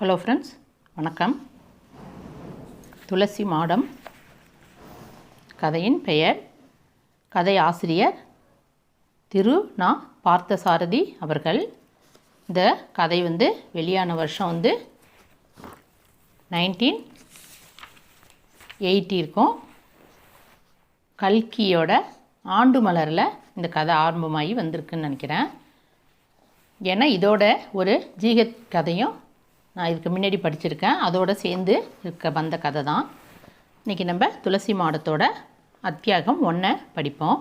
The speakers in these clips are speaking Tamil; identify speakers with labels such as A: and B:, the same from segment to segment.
A: ஹலோ ஃப்ரெண்ட்ஸ் வணக்கம். துளசி மாடம். கதையின் பெயர் கதை ஆசிரியர் திரு நா. பார்த்தசாரதி அவர்கள். இந்த கதை வந்து வெளியான வருஷம் வந்து நைன்டீன் எயிட்டி இருக்கும். கல்கியோட ஆண்டு மலரில் இந்த கதை ஆரம்பமாகி வந்திருக்குன்னு நினைக்கிறேன். ஏன்னா இதோட ஒரு ஜிஹெச் கதையும் நான் இதுக்கு முன்னாடி படிச்சிருக்கேன். அதோட சேர்ந்து இருக்க வந்த கதை தான். இன்றைக்கி நம்ம துளசி மாடத்தோட அத்தியாகம் ஒன்றை படிப்போம்.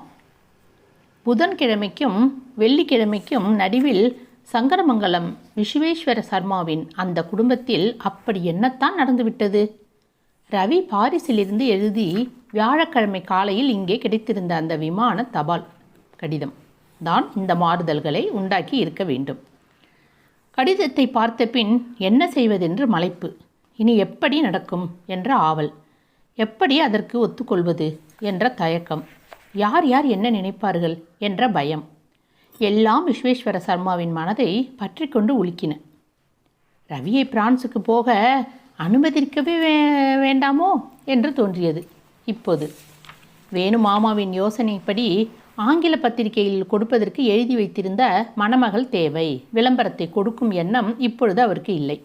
A: புதன்கிழமைக்கும் வெள்ளிக்கிழமைக்கும் நடுவில் சங்கரமங்கலம் விஸ்வேஸ்வர சர்மாவின் அந்த குடும்பத்தில் அப்படி என்னத்தான் நடந்துவிட்டது ரவி பாரிஸிலிருந்து எழுதி வியாழக்கிழமை காலையில் இங்கே கிடைத்திருந்த அந்த விமான தபால் கடிதம் தான் இந்த மாறுதல்களை உண்டாக்கி இருக்க வேண்டும். கடிதத்தை பார்த்த பின் என்ன செய்வதென்று மலைப்பு. இனி எப்படி நடக்கும்? என்ற ஆவல். எப்படி அதற்கு ஒத்துக்கொள்வது? என்ற தயக்கம். யார் யார் என்ன நினைப்பார்கள்? என்ற பயம். எல்லாம் விஸ்வேஸ்வர சர்மாவின் மனதை பற்றி கொண்டு உலுக்கின. ரவியை பிரான்ஸுக்கு போக அனுமதிக்கவே வே- வேண்டாமோ? என்று தோன்றியது. இப்போது. வேணு மாமாவின் யோசனைப்படி ஆங்கில பத்திரிகையில் கொடுப்பதற்கு எழுதி வைத்திருந்த மணமகள் தேவை. விளம்பரத்தை கொடுக்கும் எண்ணம் இப்பொழுது அவருக்கு இல்லை.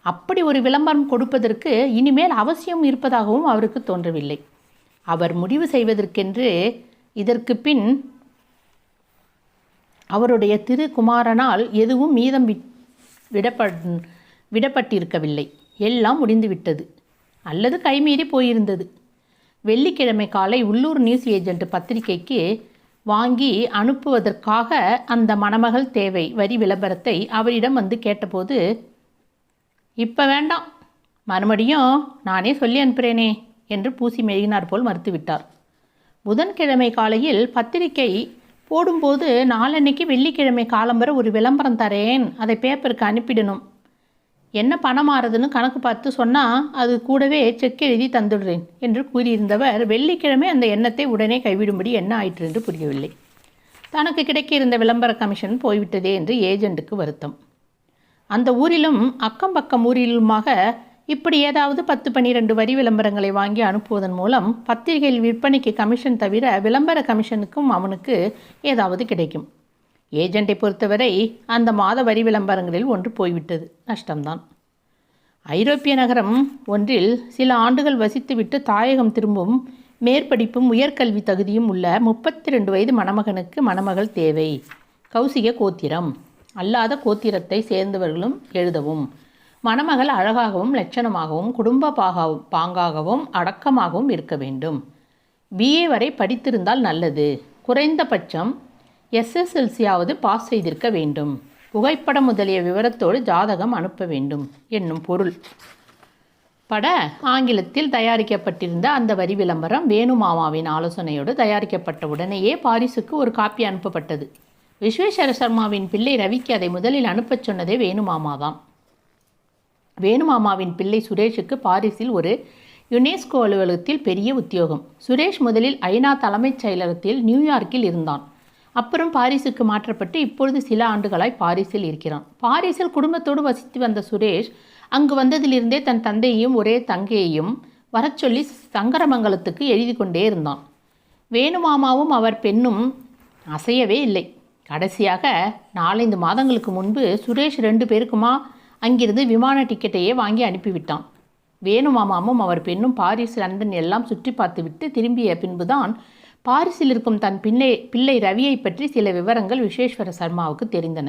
A: அப்படி ஒரு விளம்பரம் கொடுப்பதற்கு இனிமேல் அவசியம் இருப்பதாகவும் அவருக்கு தோன்றவில்லை. அவர் முடிவு செய்வதற்கென்று இதற்கு பின் அவருடைய திருக்குமாரனால் எதுவும் மீதம் விட் விடப்பட் விடப்பட்டிருக்கவில்லை. எல்லாம் முடிந்துவிட்டது. அல்லது கைமீறி போயிருந்தது. வெள்ளிக்கிழமை காலை உள்ளூர் நியூஸ் ஏஜென்ட் பத்திரிகைக்கு வாங்கி அனுப்புவதற்காக அந்த மணமகள் தேவை. வரி விளம்பரத்தை அவரிடம் வந்து கேட்டபோது இப்போ வேண்டாம். மறுபடியும் நானே சொல்லி அனுப்புகிறேனே என்று பூசி மெழுகினார் போல் மறுத்துவிட்டார். புதன்கிழமை காலையில் பத்திரிகை போடும்போது நாளன்னைக்கு வெள்ளிக்கிழமை காலம்பர ஒரு விளம்பரம் தரேன். அதை பேப்பருக்கு அனுப்பிடணும். என்ன பணம் ஆறுதுன்னு கணக்கு பார்த்து சொன்னால் அது கூடவே செக் எழுதி தந்துடுறேன் என்று கூறியிருந்தவர் வெள்ளிக்கிழமை அந்த எண்ணத்தை உடனே கைவிடும்படி என்ன ஆயிற்று என்று புரியவில்லை. தனக்கு கிடைக்க இருந்த விளம்பர கமிஷன் போய்விட்டதே என்று ஏஜென்ட்டுக்கு வருத்தம். அந்த ஊரிலும் அக்கம் பக்கம் ஊரிலுமாக இப்படி ஏதாவது பத்து பன்னிரெண்டு வரி விளம்பரங்களை வாங்கி அனுப்புவதன் மூலம் பத்திரிகையில் விற்பனைக்கு கமிஷன் தவிர விளம்பர கமிஷனுக்கும் அவனுக்கு ஏதாவது கிடைக்கும். ஏஜெண்டை பொறுத்தவரை அந்த மாத வரி விளம்பரங்களில் ஒன்று போய்விட்டது. நஷ்டம்தான். ஐரோப்பிய நகரம் ஒன்றில் சில ஆண்டுகள் வசித்துவிட்டு தாயகம் திரும்பும் மேற்படிப்பும் உயர்கல்வி தகுதியும் உள்ள முப்பத்தி ரெண்டு வயது மணமகனுக்கு மணமகள் தேவை. கௌசிக கோத்திரம். அல்லாத கோத்திரத்தை சேர்ந்தவர்களும் எழுதவும். மணமகள் அழகாகவும் லட்சணமாகவும் குடும்ப பாகாவும் பாங்காகவும் அடக்கமாகவும் இருக்க வேண்டும். பிஏ வரை படித்திருந்தால் நல்லது. குறைந்தபட்சம் எஸ்எஸ்எல்சியாவது பாஸ் செய்திருக்க வேண்டும். புகைப்படம் முதலிய விவரத்தோடு ஜாதகம் அனுப்ப வேண்டும் என்னும் பொருள். பட ஆங்கிலத்தில் தயாரிக்கப்பட்டிருந்த அந்த வரி விளம்பரம் வேணு மாமாவின் ஆலோசனையோடு தயாரிக்கப்பட்ட உடனேயே பாரிஸுக்கு ஒரு காப்பி அனுப்பப்பட்டது. விஸ்வேஸ்வர சர்மாவின் பிள்ளை ரவிக்கு அதை முதலில் அனுப்பச் சொன்னதே வேணு மாமாதான். வேணுமாமாவின் பிள்ளை சுரேஷுக்கு பாரிஸில் ஒரு யுனெஸ்கோ அலுவலகத்தில் பெரிய உத்தியோகம். சுரேஷ் முதலில் ஐநா தலைமைச் செயலகத்தில் நியூயார்க்கில் இருந்தான். அப்புறம் பாரிஸுக்கு மாற்றப்பட்டு இப்பொழுது சில ஆண்டுகளாய் பாரிஸில் இருக்கிறான். பாரிஸில் குடும்பத்தோடு வசித்து வந்த சுரேஷ் அங்கு வந்ததிலிருந்தே தன் தந்தையையும் ஒரே தங்கையையும் வரச்சொல்லி சங்கரமங்கலத்துக்கு எழுதி கொண்டே இருந்தான். வேணுமாமாவும் அவர் பெண்ணும் அசையவே இல்லை. கடைசியாக நாலந்து மாதங்களுக்கு முன்பு சுரேஷ் ரெண்டு பேருக்குமா அங்கிருந்து விமான டிக்கெட்டையே வாங்கி அனுப்பிவிட்டான். வேணுமாமாவும் அவர் பெண்ணும் பாரிஸ் லண்டன் எல்லாம் சுற்றி பார்த்துவிட்டு திரும்பிய பின்புதான் பாரிஸில் இருக்கும் தன் பிள்ளை பிள்ளை ரவியை பற்றி சில விவரங்கள் விஸ்வேஸ்வர சர்மாவுக்கு தெரிந்தன.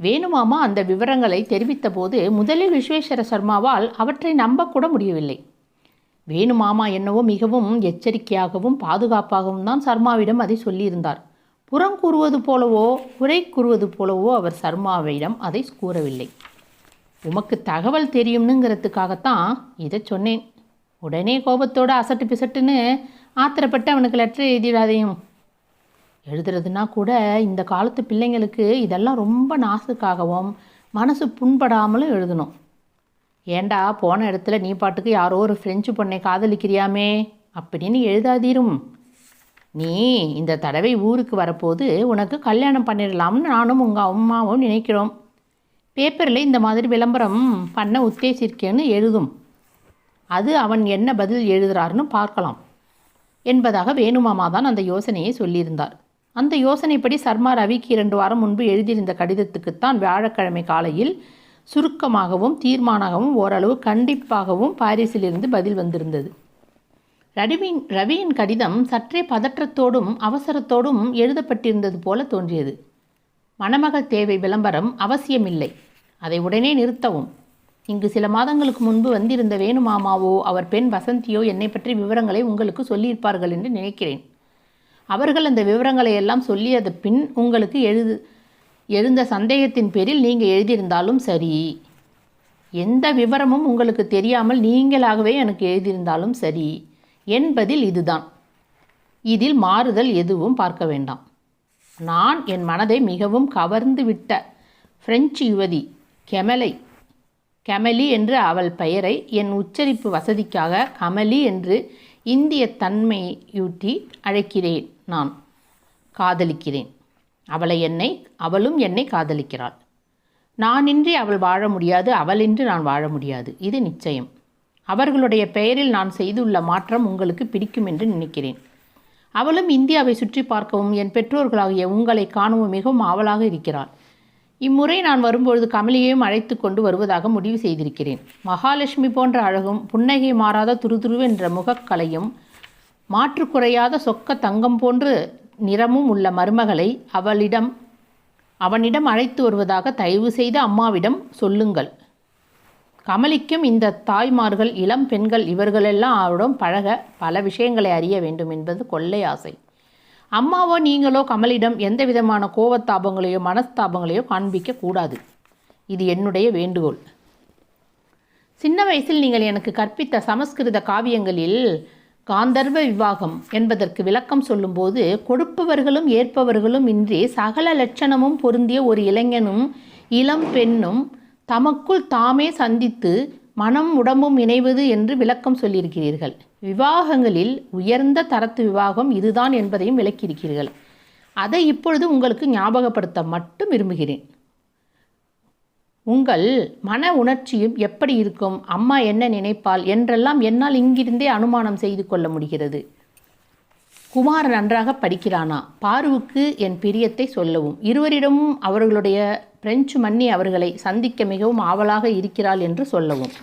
A: வேணுமாமா அந்த விவரங்களை தெரிவித்தபோது முதலில் விஸ்வேஸ்வர சர்மாவால் அவற்றை நம்பக்கூட முடியவில்லை. வேணுமாமா என்னவோ மிகவும் எச்சரிக்கையாகவும் பாதுகாப்பாகவும் தான் சர்மாவிடம் அதை சொல்லியிருந்தார். புறம் கூறுவது போலவோ குறை கூறுவது போலவோ அவர் சர்மாவிடம் அதை கூறவில்லை. உமக்கு தகவல் தெரியும்னுங்கிறதுக்காகத்தான் இதை சொன்னேன். உடனே கோபத்தோட அசட்டு பிசட்டுன்னு ஆத்திரப்பட்டு அவனுக்கு லெட்ரு எழுதிடாதையும் எழுதுறதுனா கூட இந்த காலத்து பிள்ளைங்களுக்கு இதெல்லாம் ரொம்ப நாசுக்காகவும் மனசு புண்படாமலும் எழுதணும். ஏண்டா போன இடத்துல நீ பாட்டுக்கு யாரோ ஒரு ஃப்ரெஞ்சு பொண்ணை காதலிக்கிறியாமே? அப்படின்னு எழுதாதீரும். நீ இந்த தடவை ஊருக்கு வரப்போது உனக்கு கல்யாணம் பண்ணிடலாம்னு நானும் உங்கள் அம்மாவும் நினைக்கிறோம். பேப்பரில் இந்த மாதிரி விளம்பரம் பண்ண உத்தேசிருக்கேன்னு எழுதும். அது அவன் என்ன பதில் எழுதுறாருன்னு பார்க்கலாம். என்பதாக வேணுமாமா தான் அந்த யோசனையை சொல்லியிருந்தார். அந்த யோசனைப்படி சர்மா ரவிக்கு இரண்டு வாரம் முன்பு எழுதியிருந்த கடிதத்துக்குத்தான் வியாழக்கிழமை காலையில் சுருக்கமாகவும் தீர்மானமாகவும் ஓரளவு கண்டிப்பாகவும் பாரிஸிலிருந்து பதில் வந்திருந்தது. ரவியின் ரவியின் கடிதம் சற்றே பதற்றத்தோடும் அவசரத்தோடும் எழுதப்பட்டிருந்தது போல தோன்றியது. மணமகள் தேவை விளம்பரம் அவசியமில்லை. அதை உடனே நிறுத்தவும். இங்கு சில மாதங்களுக்கு முன்பு வந்திருந்த வேணுமாமாவோ அவர் பெண் வசந்தியோ என்னை பற்றி விவரங்களை உங்களுக்கு சொல்லியிருப்பார்கள் என்று நினைக்கிறேன். அவர்கள் அந்த விவரங்களை எல்லாம் சொல்லியது பின் உங்களுக்கு எழுது எழுந்த சந்தேகத்தின் பேரில் நீங்கள் எழுதியிருந்தாலும் சரி. எந்த விவரமும் உங்களுக்கு தெரியாமல் நீங்களாகவே எனக்கு எழுதியிருந்தாலும் சரி. என்பதில் இதுதான். இதில் மாறுதல் எதுவும் பார்க்க வேண்டாம். நான் என் மனதை மிகவும் கவர்ந்து விட்ட பிரெஞ்சு யுவதி கெமலை கெமலி என்று அவள் பெயரை என் உச்சரிப்பு வசதிக்காக கமலி என்று இந்திய தன்மையூட்டி அழைக்கிறேன் நான் காதலிக்கிறேன். அவளை என்னை அவளும் என்னை காதலிக்கிறாள். நானின்றி அவள் வாழ முடியாது அவளின்றி நான் வாழ முடியாது. இது நிச்சயம். அவர்களுடைய பெயரில் நான் செய்துள்ள மாற்றம் உங்களுக்கு பிடிக்கும் என்று நினைக்கிறேன். அவளும் இந்தியாவை சுற்றி பார்க்கவும் என் பெற்றோர்களாகிய உங்களை காணவும் மிகவும் ஆவலாக இருக்கிறாள். இம்முறை நான் வரும்பொழுது கமலியையும் அழைத்து கொண்டு வருவதாக முடிவு செய்திருக்கிறேன். மகாலட்சுமி போன்ற அழகும் புன்னகை மாறாத துருதுருவென்ற முகக்கலையும் மாற்று குறையாத சொக்க தங்கம் போன்று நிறமும் உள்ள மருமகளை அவளிடம் அவனிடம் அழைத்து வருவதாக தயவு செய்து அம்மாவிடம் சொல்லுங்கள். கமலிக்கும் இந்த தாய்மார்கள் இளம் பெண்கள் இவர்களெல்லாம் அவரிடம் பழக பல விஷயங்களை அறிய வேண்டும் என்பது கொள்ளை ஆசை. அம்மாவோ நீங்களோ கமலிடம் எந்த விதமான கோவத்தாபங்களையோ மனஸ்தாபங்களையோ காண்பிக்க கூடாது இது என்னுடைய வேண்டுகோள். சின்ன வயசில் நீங்கள் எனக்கு கற்பித்த சமஸ்கிருத காவியங்களில் காந்தர்வ விவாகம் என்பதற்கு விளக்கம் சொல்லும்போது கொடுப்பவர்களும் ஏற்பவர்களும் இன்றி சகல லட்சணமும் பொருந்திய ஒரு இளைஞனும் இளம் பெண்ணும் தமக்குள் தாமே சந்தித்து மனம் உடம்பும் இணைவது என்று விளக்கம் சொல்லியிருக்கிறீர்கள். விவாகங்களில் உயர்ந்த தரத்து விவாகம் இதுதான் என்பதையும் விளக்கியிருக்கிறீர்கள். அதை இப்பொழுது உங்களுக்கு ஞாபகப்படுத்த மட்டும் விரும்புகிறேன். உங்கள் மன உணர்ச்சியும் எப்படி இருக்கும்? அம்மா என்ன நினைப்பாள்? என்றெல்லாம் என்னால் இங்கிருந்தே அனுமானம் செய்து கொள்ள முடிகிறது. குமார் நன்றாக படிக்கிறானா? பாருவுக்கு என் பிரியத்தை சொல்லவும். இருவரிடமும் அவர்களுடைய பிரெஞ்சு மன்னி அவர்களை சந்திக்க மிகவும் ஆவலாக இருக்கிறாள் என்று சொல்லவும்.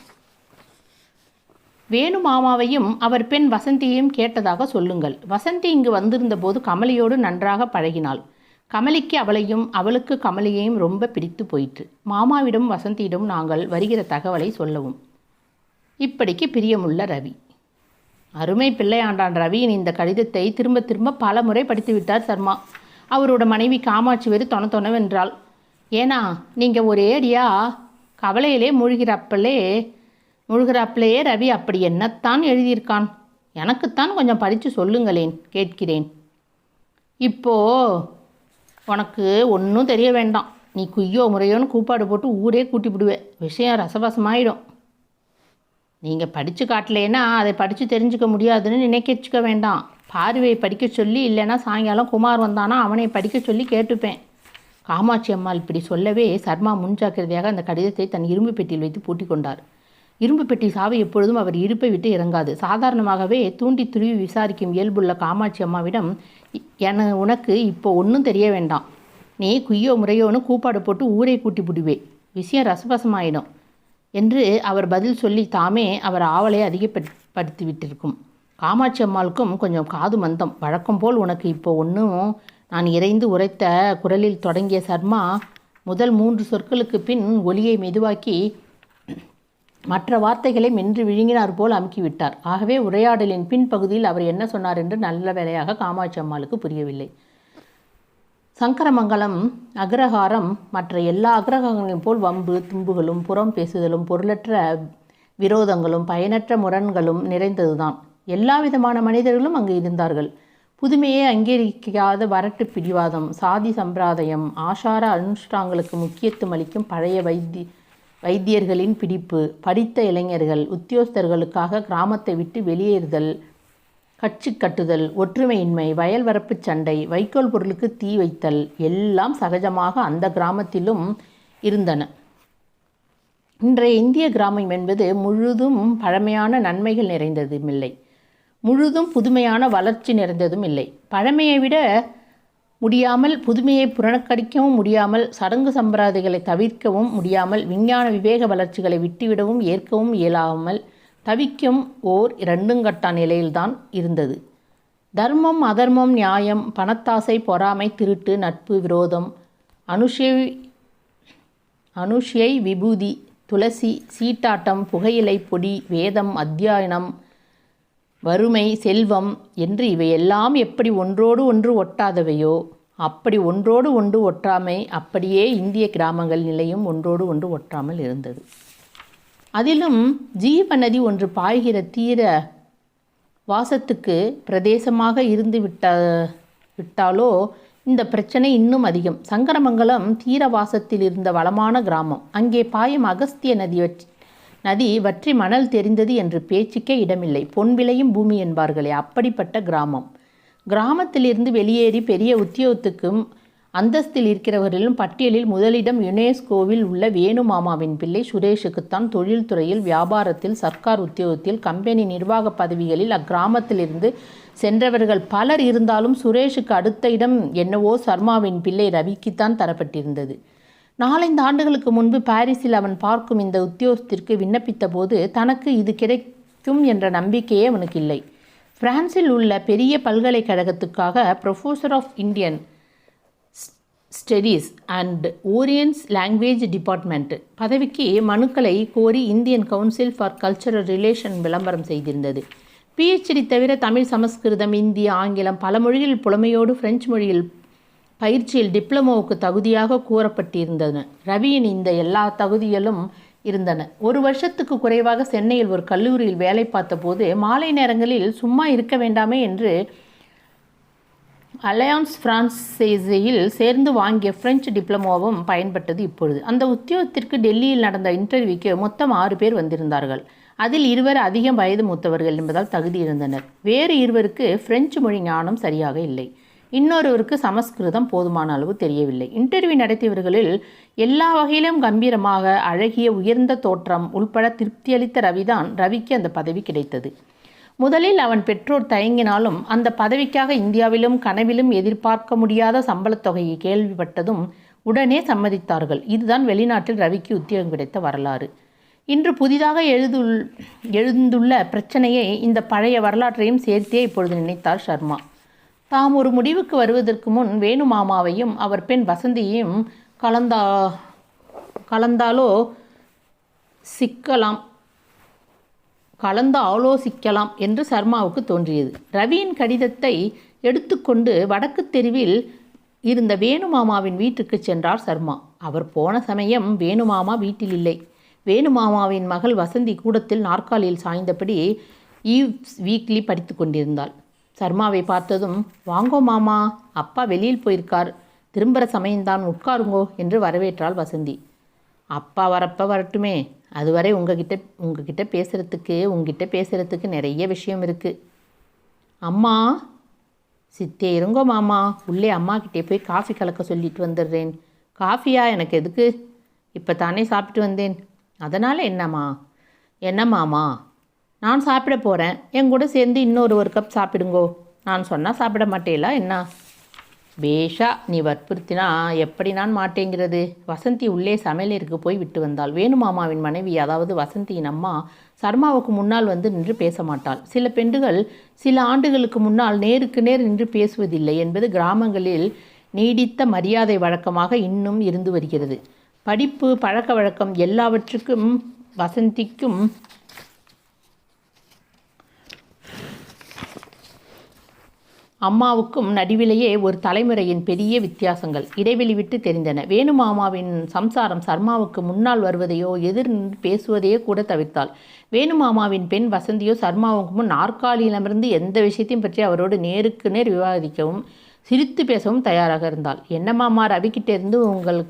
A: வேணு மாமாவையும் அவர் பெண் வசந்தியையும் கேட்டதாக சொல்லுங்கள். வசந்தி இங்கு வந்திருந்த போது கமலியோடு நன்றாக பழகினாள். கமலிக்கு அவளையும் அவளுக்கு கமலியையும் ரொம்ப பிடித்து போயிற்று. மாமாவிடம் வசந்தியிடம் நாங்கள் வருகிற தகவலை சொல்லவும். இப்படிக்கு பிரியமுள்ள ரவி. அருமை பிள்ளையாண்டான் ரவியின் இந்த கடிதத்தை திரும்ப திரும்ப பல முறை படித்துவிட்டார் சர்மா. அவரோட மனைவி காமாட்சி வேறு தொண தொணவென்றாள். ஏன்னா நீங்கள் ஒரே அடியா கவலையிலே மூழ்கிறப்பலே முழுகிறாப்பிலேயே ரவி அப்படி என்னத்தான் எழுதியிருக்கான்? எனக்குத்தான் கொஞ்சம் படித்து சொல்லுங்களேன் கேட்கிறேன். இப்போ உனக்கு ஒன்றும் தெரிய வேண்டாம். நீ குய்யோ முறையோன்னு கூப்பாடு போட்டு ஊரே கூட்டிவிடுவேன் விஷயம் ரசவசமாயிடும். நீங்கள் படித்து காட்டலேன்னா அதை படித்து தெரிஞ்சுக்க முடியாதுன்னு நினைக்கச்சுக்க வேண்டாம். பார்வையை படிக்க சொல்லி இல்லைன்னா சாயங்காலம் குமார் வந்தானா அவனை படிக்க சொல்லி கேட்டுப்பேன். காமாட்சி அம்மாள் இப்படி சொல்லவே சர்மா முன்ஜாக்கிரதையாக அந்த கடிதத்தை தன் இரும்பு பெட்டியில் வைத்து பூட்டி கொண்டார். இரும்பு பெட்டி சாவு எப்பொழுதும் அவர் இருப்பை விட்டு இறங்காது. சாதாரணமாகவே தூண்டி துருவி விசாரிக்கும் இயல்புள்ள காமாட்சி அம்மாவிடம் என உனக்கு இப்போ ஒன்றும் தெரிய வேண்டாம். நீ குய்யோ முறையோன்னு கூப்பாடு போட்டு ஊரை கூட்டி புடுவே. விஷயம் ரசபசமாயிடும் என்று அவர் பதில் சொல்லி தாமே அவர் ஆவலை அதிகப்படுத்தி விட்டிருக்கும் காமாட்சி அம்மாளுக்கும் கொஞ்சம் காது மந்தம். வழக்கம் போல் உனக்கு இப்போ ஒன்றும் நான் இறைந்து உரைத்த குரலில் தொடங்கிய சர்மா முதல் மூன்று சொற்களுக்கு பின் ஒலியை மெதுவாக்கி மற்ற வார்த்தைகளை மென்று விழுங்கினார் போல் அமுக்கிவிட்டார். ஆகவே உரையாடலின் பின்பகுதியில் அவர் என்ன சொன்னார் என்று நல்ல வேலையாக காமாட்சி அம்மாளுக்கு புரியவில்லை. சங்கரமங்கலம் அக்ரஹாரம் மற்ற எல்லா அக்ரஹாரங்களையும் போல் வம்பு தும்புகளும் புறம் பேசுதலும் பொருளற்ற விரோதங்களும் பயனற்ற முரண்களும் நிறைந்ததுதான். எல்லா விதமான மனிதர்களும் அங்கு இருந்தார்கள். புதுமையை அங்கீகரிக்காத வரட்டு பிடிவாதம் சாதி சம்பிரதாயம் ஆசார அனுஷ்டாங்களுக்கு முக்கியத்துவம் அளிக்கும் பழைய வைத்தி வைத்தியர்களின் பிடிப்பு படித்த இளைஞர்கள் உத்தியோகஸ்தர்களுக்காக கிராமத்தை விட்டு வெளியேறுதல் கட்சி கட்டுதல் ஒற்றுமையின்மை வயல்வரப்பு சண்டை வைக்கோல் பொருளுக்கு தீ வைத்தல் எல்லாம் சகஜமாக அந்த கிராமத்திலும் இருந்தன. இன்றைய இந்திய கிராமம் என்பது முழுதும் பழமையான நன்மைகள் நிறைந்ததும் இல்லை முழுதும் புதுமையான வளர்ச்சி நிறைந்ததும் இல்லை பழமையை விட முடியாமல் புதுமையை புறக்கடிக்கவும் முடியாமல் சடங்கு சம்பிரதாயங்களை தவிர்க்கவும் முடியாமல் விஞ்ஞான விவேக வளர்ச்சிகளை விட்டுவிடவும் ஏற்கவும் இயலாமல் தவிக்கும் ஓர் இரண்டுங்கட்டா நிலையில்தான் இருந்தது. தர்மம் அதர்மம் நியாயம் பணத்தாசை பொறாமை திருட்டு நட்பு விரோதம் அனுஷை அனுஷ்யை விபூதி துளசி சீட்டாட்டம் புகையிலை பொடி வேதம் அத்தியாயனம் வறுமை செல்வம் என்று இவையெல்லாம் எப்படி ஒன்றோடு ஒன்று ஒட்டாதவையோ அப்படி ஒன்றோடு ஒன்று ஒற்றாமை அப்படியே இந்திய கிராமங்கள் நிலையும் ஒன்றோடு ஒன்று ஒற்றாமல் இருந்தது. அதிலும் ஜீவ நதி ஒன்று பாய்கிற தீர வாசத்துக்கு பிரதேசமாக இருந்து விட்ட விட்டாலோ இந்த பிரச்சனை இன்னும் அதிகம். சங்கரமங்கலம் தீரவாசத்தில் இருந்த வளமான கிராமம். அங்கே பாயும் அகஸ்திய நதி நதி வற்றி மணல் தெரிந்தது என்று பேச்சுக்கே இடமில்லை. பொன் விளையும் பூமி என்பார்களே அப்படிப்பட்ட கிராமம். கிராமத்திலிருந்து வெளியேறி பெரிய உத்தியோகத்துக்கும் அந்தஸ்தில் இருக்கிறவர்களிலும் பட்டியலில் முதலிடம் யுனெஸ்கோவில் உள்ள வேணு மாமாவின் பிள்ளை சுரேஷுக்குத்தான் தொழில்துறையில் வியாபாரத்தில் சர்க்கார் உத்தியோகத்தில் கம்பெனி நிர்வாக பதவிகளில் அக்கிராமத்திலிருந்து சென்றவர்கள் பலர் இருந்தாலும் சுரேஷுக்கு அடுத்த இடம் என்னவோ சர்மாவின் பிள்ளை ரவிக்குத்தான் தரப்பட்டிருந்தது. நாலைந்து ஆண்டுகளுக்கு முன்பு பாரிஸில் அவன் பார்க்கும் இந்த உத்தியோகத்திற்கு விண்ணப்பித்த போது தனக்கு இது கிடைக்கும் என்ற நம்பிக்கையே அவனுக்கு இல்லை பிரான்சில் உள்ள பெரிய பல்கலைக்கழகத்துக்காக professor of Indian studies and oriental language department பதவிக்கு மனுக்களை கோரி Indian council for cultural relation விளம்பரம் செய்திருந்தது. பிஹெச்டி தவிர தமிழ் சமஸ்கிருதம் இந்தி ஆங்கிலம் பல மொழியில் புலமையோடு பிரெஞ்சு மொழியில் பயிற்சியில் டிப்ளமோவுக்கு தகுதியாக கூறப்பட்டிருந்தன. ரவியின் இந்த எல்லா தகுதிகளும் இருந்தன. ஒரு வருஷத்துக்கு குறைவாக சென்னையில் ஒரு கல்லூரியில் வேலை பார்த்தபோது மாலை நேரங்களில் சும்மா இருக்க வேண்டாமே என்று அலையான்ஸ் பிரான்சேசியில் சேர்ந்து வாங்கிய பிரெஞ்சு டிப்ளமோவும் பயன்பட்டது இப்பொழுது. அந்த உத்தியோகத்திற்கு டெல்லியில் நடந்த இன்டர்வியூக்கு மொத்தம் ஆறு பேர் வந்திருந்தார்கள். அதில் இருவர் அதிகம் வயது மூத்தவர்கள் என்பதால் தகுதி இருந்தனர் வேறு இருவருக்கு பிரெஞ்சு மொழி ஞானம் சரியாக இல்லை. இன்னொருவருக்கு சமஸ்கிருதம் போதுமான அளவு தெரியவில்லை. இன்டர்வியூ நடத்தியவர்களில் எல்லா வகையிலும் கம்பீரமாக அழகிய உயர்ந்த தோற்றம் உள்பட திருப்தியளித்த ரவிதான் ரவிக்கு அந்த பதவி கிடைத்தது. முதலில் அவன் பெற்றோர் தயங்கினாலும் அந்த பதவிக்காக இந்தியாவிலும் கனவிலும் எதிர்பார்க்க முடியாத சம்பளத் தொகையை கேள்விப்பட்டதும் உடனே சம்மதித்தார்கள். இதுதான் வெளிநாட்டில் ரவிக்கு உத்தியோகம் கிடைத்த வரலாறு. இன்று புதிதாக எழுதுள் எழுந்துள்ள பிரச்சனையை இந்த பழைய வரலாற்றையும் சேர்த்தே இப்பொழுது நினைத்தார் சர்மா தாம் ஒரு முடிவுக்கு வருவதற்கு முன் வேணு மாமாவையும் அவர் பெண் வசந்தியையும் கலந்தா கலந்தாலோ சிக்கலாம். கலந்து ஆலோசிக்கலாம் என்று சர்மாவுக்கு தோன்றியது. ரவியின் கடிதத்தை எடுத்துக்கொண்டு வடக்கு தெருவில் இருந்த வேணுமாமாவின் வீட்டுக்கு சென்றார் சர்மா. அவர் போன சமயம் வேணுமாமா வீட்டில் இல்லை. வேணுமாமாவின் மகள் வசந்தி கூடத்தில் நாற்காலியில் சாய்ந்தபடி ஈவ்ஸ் வீக்லி படித்து கொண்டிருந்தாள். சர்மாவை பார்த்ததும் வாங்கோ மாமா அப்பா வெளியில் போயிருக்கார். திரும்புகிற சமயம்தான் உட்காருங்கோ என்று வரவேற்றாள் வசந்தி. அப்பா வரப்ப வரட்டுமே. அதுவரை உங்ககிட்ட உங்ககிட்ட பேசுகிறதுக்கு உங்ககிட்ட பேசுகிறதுக்கு நிறைய விஷயம் இருக்குது அம்மா சித்தே இருங்கோ மாமா. உள்ளே அம்மாக்கிட்டே போய் காஃபி கலக்க சொல்லிட்டு வந்துடுறேன். காஃபியா? எனக்கு எதுக்கு? இப்போ தானே சாப்பிட்டு வந்தேன். அதனால் என்னம்மா? என்னம்மாமா நான் சாப்பிட போகிறேன் என் கூட சேர்ந்து இன்னொரு ஒரு கப் சாப்பிடுங்கோ. நான் சொன்னால் சாப்பிட மாட்டேலா என்ன? பேஷா நீ வற்புறுத்தினா எப்படி நான் மாட்டேங்கிறது? வசந்தி உள்ளே சமையலிற்கு போய் விட்டு வந்தாள். வேணுமாமாவின் மனைவி அதாவது வசந்தியின் அம்மா சர்மாவுக்கு முன்னால் வந்து நின்று பேச மாட்டாள். சில பெண்டுகள் சில ஆண்டுகளுக்கு முன்னால் நேருக்கு நேர் நின்று பேசுவதில்லை என்பது கிராமங்களில் நீடித்த மரியாதை வழக்கமாக இன்னும் இருந்து வருகிறது. படிப்பு பழக்க வழக்கம் எல்லாவற்றுக்கும் வசந்திக்கும் அம்மாவுக்கும் நடுவிலேயே ஒரு தலைமுறையின் பெரிய வித்தியாசங்கள் இடைவெளி விட்டு தெரிந்தன. வேணுமாமாவின் சம்சாரம் சர்மாவுக்கு முன்னால் வருவதையோ எதிர் பேசுவதையோ கூட தவிர்த்தாள். வேணுமாமாவின் பெண் வசந்தியோ சர்மாவுக்கு முன் நாற்காலியிலமிருந்து எந்த விஷயத்தையும் பற்றி அவரோடு நேருக்கு நேர் விவாதிக்கவும் சிரித்து பேசவும் தயாராக இருந்தாள். என்ன மாமா ரவிக்கிட்டேருந்து உங்கள்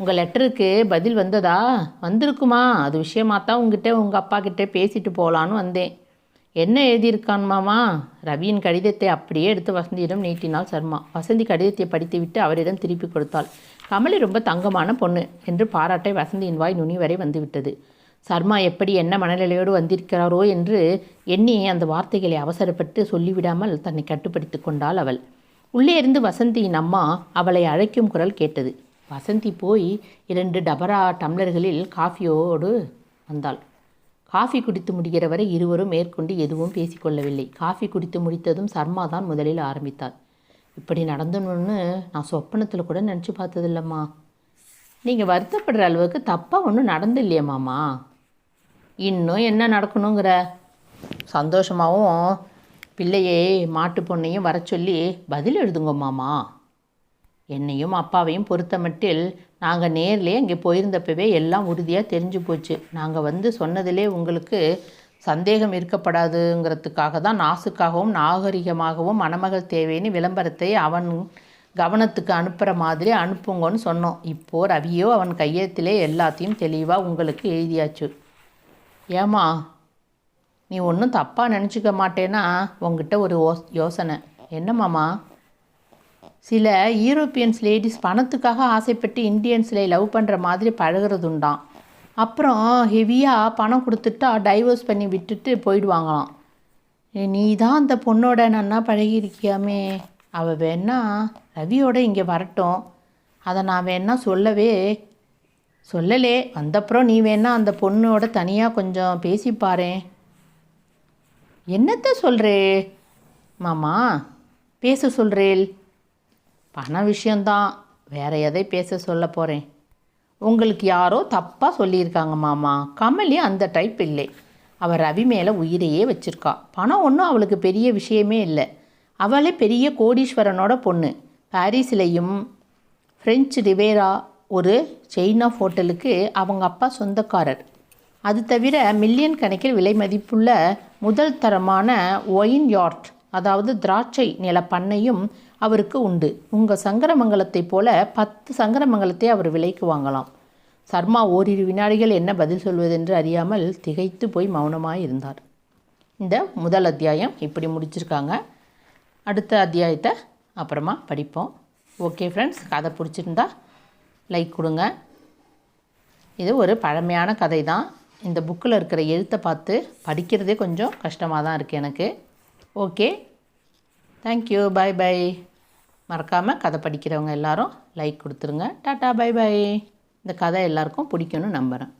A: உங்கள் லெட்டருக்கு பதில் வந்ததா? வந்திருக்குமா? அது விஷயமாத்தான் உங்ககிட்ட உங்கள் அப்பா கிட்டே பேசிட்டு போகலான்னு வந்தேன். என்ன எழுதியிருக்கான் மாமா? ரவியின் கடிதத்தை அப்படியே எடுத்து வசந்தியிடம் நீட்டினாள் சர்மா. வசந்தி கடிதத்தை படித்துவிட்டு அவரிடம் திருப்பி கொடுத்தாள். கமலி ரொம்ப தங்கமான பொண்ணு என்று பாராட்டை வசந்தியின் வாய் நுனி வரை வந்துவிட்டது. சர்மா எப்படி என்ன மனநிலையோடு வந்திருக்கிறாரோ என்று எண்ணி அந்த வார்த்தைகளை அவசரப்பட்டு சொல்லிவிடாமல் தன்னை கட்டுப்படுத்தி கொண்டாள் அவள். உள்ளே இருந்து வசந்தியின் அம்மா அவளை அழைக்கும் குரல் கேட்டது. வசந்தி போய் இரண்டு டபரா டம்ளர்களில் காஃபியோடு வந்தாள். காஃபி குடித்து முடிகிற வரை இருவரும் மேற்கொண்டு எதுவும் பேசிக்கொள்ளவில்லை. காஃபி குடித்து முடித்ததும் சர்மா தான் முதலில் ஆரம்பித்தார். இப்படி நடந்தணும்னு நான் சொப்பனத்தில் கூட நினச்சி பார்த்ததில்லம்மா. நீங்கள் வருத்தப்படுற அளவுக்கு தப்பாக ஒன்றும் நடந்து இல்லையா இன்னும் என்ன நடக்கணுங்கிற? சந்தோஷமாகவும் பிள்ளையே மாட்டு பொண்ணையும் வர சொல்லி பதில் எழுதுங்கம்மாமா என்னையும் அப்பாவையும் பொறுத்த மட்டில் நாங்கள் நேர்லேயே இங்கே போயிருந்தப்பவே எல்லாம் உறுதியாக தெரிஞ்சு போச்சு. நாங்கள் வந்து சொன்னதிலே உங்களுக்கு சந்தேகம் இருக்கப்படாதுங்கிறதுக்காக தான் நாசுக்காகவும் நாகரிகமாகவும் மணமகள் தேவைன்னு விளம்பரத்தை அவன் கவனத்துக்கு அனுப்புகிற மாதிரி அனுப்புங்கன்னு சொன்னோம். இப்போது ரவியோ அவன் கையெழுத்திலே எல்லாத்தையும் தெளிவாக உங்களுக்கு எழுதியாச்சு. ஏமா நீ ஒன்றும் தப்பாக நினச்சிக்க மாட்டேன்னா உங்ககிட்ட ஒரு யோசனை. என்னம்மாமா சில யூரோப்பியன்ஸ் லேடிஸ் பணத்துக்காக ஆசைப்பட்டு இந்தியன்ஸில் லவ் பண்ணுற மாதிரி பழகிறது உண்டாம் அப்புறம் ஹெவியாக பணம் கொடுத்துட்டா டைவர்ஸ் பண்ணி விட்டுட்டு போயிடுவாங்களாம். நீ தான் அந்த பொண்ணோட நன்னா பழகியிருக்கியாமே. அவள் வேணா ரவியோட இங்கே வரட்டும். அதை நான் வேணா சொல்லவே சொல்லலே. வந்தப்புறம் நீ வேணா அந்த பொண்ணோட தனியாக கொஞ்சம் பேசிப்பாரேன் என்னத்த சொல்கிறே மாமா பேச சொல்கிறேன் பண விஷயந்தான் வேற எதை பேச சொல்ல போகிறேன் உங்களுக்கு யாரோ தப்பாக சொல்லியிருக்காங்க மாமா. கமலி அந்த டைப் இல்லை. அவள் ரவி மேலே உயிரையே வச்சிருக்கா. பணம் ஒன்றும் அவளுக்கு பெரிய விஷயமே இல்லை. அவளே பெரிய கோடீஸ்வரனோட பொண்ணு. பாரிஸ்லேயும் ஃப்ரெஞ்சு ரிவேரா ஒரு செயின் ஆஃப் ஹோட்டலுக்கு அவங்க அப்பா சொந்தக்காரர். அது தவிர மில்லியன் கணக்கில் விலை மதிப்புள்ள முதல் தரமான ஒயின் யார்ட் அதாவது திராட்சை நில பண்ணையும் அவருக்கு உண்டு. உங்கள் சங்கரமங்கலத்தைப் போல பத்து சங்கரமங்கலத்தை அவர் விலைக்கு வாங்கலாம். சர்மா ஓரிரு வினாடிகள் என்ன பதில் சொல்வதென்று அறியாமல் திகைத்து போய் மௌனமாக இருந்தார். இந்த முதல் அத்தியாயம் இப்படி முடிச்சிருக்காங்க. அடுத்த அத்தியாயத்தை அப்புறமா படிப்போம். ஓகே ஃப்ரெண்ட்ஸ் கதை பிடிச்சிருந்தா லைக் கொடுங்க. இது ஒரு பழமையான கதை தான் இந்த புக்கில் இருக்கிற எழுத்தை பார்த்து படிக்கிறதே கொஞ்சம் கஷ்டமாக தான் இருக்குது எனக்கு ஓகே தேங்க்யூ பை பை மறக்காமல் கதை படிக்கிறவங்க எல்லாரும் லைக் கொடுத்துருங்க. டாட்டா பை பை இந்த கதை எல்லாருக்கும் பிடிக்கும்னு நம்புகிறேன்